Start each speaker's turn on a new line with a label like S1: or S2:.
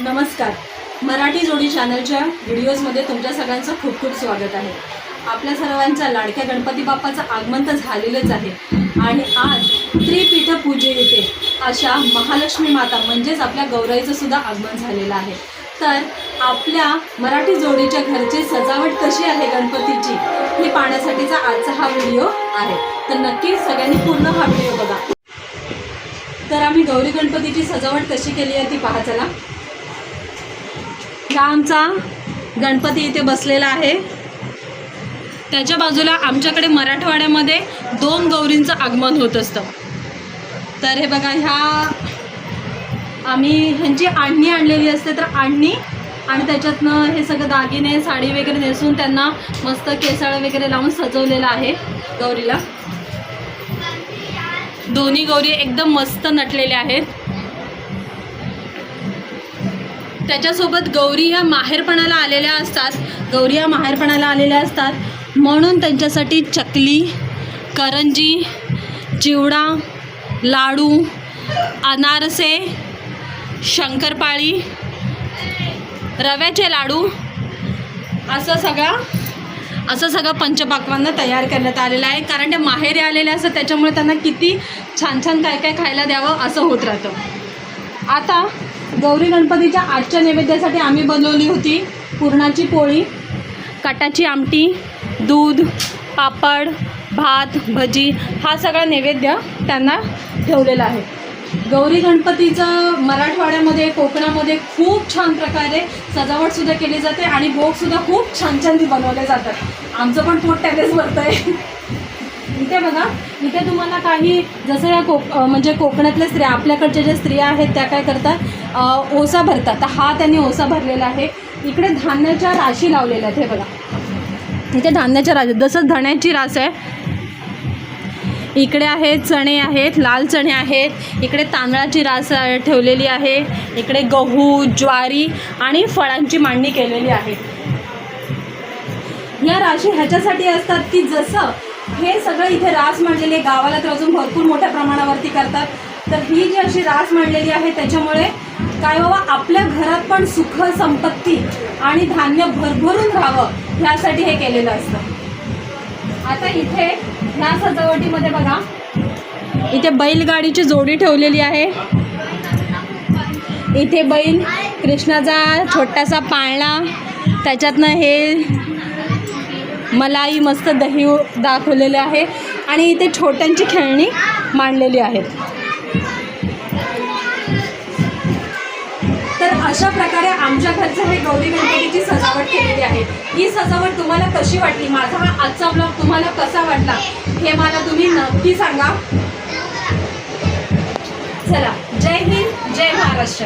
S1: नमस्कार. मराठी जोडी चॅनलच्या व्हिडिओजमध्ये तुमच्या सगळ्यांचं खूप खूप स्वागत आहे. आपल्या सर्वांच्या लाडक्या गणपती बाप्पाचं आगमन तर झालेलंच आहे. आणि आज त्रिपीठ पूजे येते. अशा महालक्ष्मी माता म्हणजेच आपल्या गौराईचं सुद्धा आगमन झालेलं आहे. तर आपल्या मराठी जोडीच्या घरची सजावट कशी आहे गणपतीची हे पाहण्यासाठीचा आजचा हा व्हिडिओ आहे. तर नक्कीच सगळ्यांनी पूर्ण हा व्हिडिओ बघा. तर आम्ही गौरी गणपतीची सजावट कशी केली आहे ती पाहा चला. हा आमचा गणपती इथे बसलेला आहे. त्याच्या बाजूला आमच्याकडे मराठवाड्यामध्ये दोन गौरींचं आगमन होत असतं. तर हे बघा ह्या आम्ही ह्यांची आणणी आणलेली असते तर आणणी आणि त्याच्यातनं हे सगळं दागिने साडी वगैरे नेसून त्यांना मस्त केसाळ वगैरे लावून सजवलेलं आहे गौरीला. दोन्ही गौरी एकदम मस्त नटलेल्या आहेत. त्याच्यासोबत गौरी ह्या माहेरपणाला आलेल्या असतात. गौरी ह्या माहेरपणाला आलेल्या असतात. म्हणून त्यांच्यासाठी चकली करंजी चिवडा लाडू अनारसे शंकरपाळी रव्याचे लाडू असं सगळं असं सगळं पंचपाकवांना तयार करण्यात आलेलं आहे. कारण ते माहेरी आलेले असतात त्याच्यामुळे त्यांना किती छान छान काय काय खायला द्यावं असं होत राहतं. आता गौरी गणपतीच्या आजच्या नैवेद्यासाठी आम्ही बनवली होती पुरणाची पोळी काटाची आमटी दूध पापड भात भजी हा सगळा नैवेद्य त्यांना ठेवलेला आहे. गौरी गणपतीचं मराठवाड्यामध्ये कोकणामध्ये खूप छान प्रकारे सजावटसुद्धा केली जाते आणि भोगसुद्धा खूप छान छान बनवले जातात. आमचं पण पोट त्यानेच भरतं आहे इथे बघा इथे तुम्हाला काही जसं या कोक म्हणजे कोकणातल्या स्त्रिया आपल्याकडच्या ज्या स्त्रिया आहेत त्या काय करतात? ओसा भरतात. तर हा त्यांनी ओसा भरलेला आहे. इकडे धान्याच्या राशी लावलेल्या आहेत. हे बघा. इथे धान्याच्या राशी. जसं धण्याची रास आहे इकडे आहेत चणे आहेत लाल चणे आहेत. इकडे तांदळाची रास ठेवलेली आहे. इकडे गहू ज्वारी आणि फळांची मांडणी केलेली आहे. या राशी ह्याच्यासाठी असतात की जसं हे सगळं इथे रास मांडलेली आहे. गावाला तर अजून भरपूर मोठ्या प्रमाणावरती करतात. तर ही जी अशी रास मांडलेली आहे त्याच्यामुळे काय बाबा आपल्या घरात पण सुख संपत्ती आणि धान्य भरभरून राहावं ह्यासाठी हे केलेलं असतं. आता इथे ह्या सजावटीमध्ये बघा. इथे बैलगाडीची जोडी ठेवलेली आहे. इथे बैल कृष्णाचा छोटासा पाळणा त्याच्यातनं हे मलाई मस्त दही दाखवलेले आहे. आणि इथे छोट्यांची खेळणी मांडलेली आहेत. तर अशा प्रकारे आमच्या घरचं हे गौरी गणपतीची सजावट केलेली आहे. ही सजावट तुम्हाला कशी वाटली? माझा हा आजचा ब्लॉग तुम्हाला कसा वाटला? हे मला तुम्ही नक्की सांगा. चला जय हिंद जय महाराष्ट्र.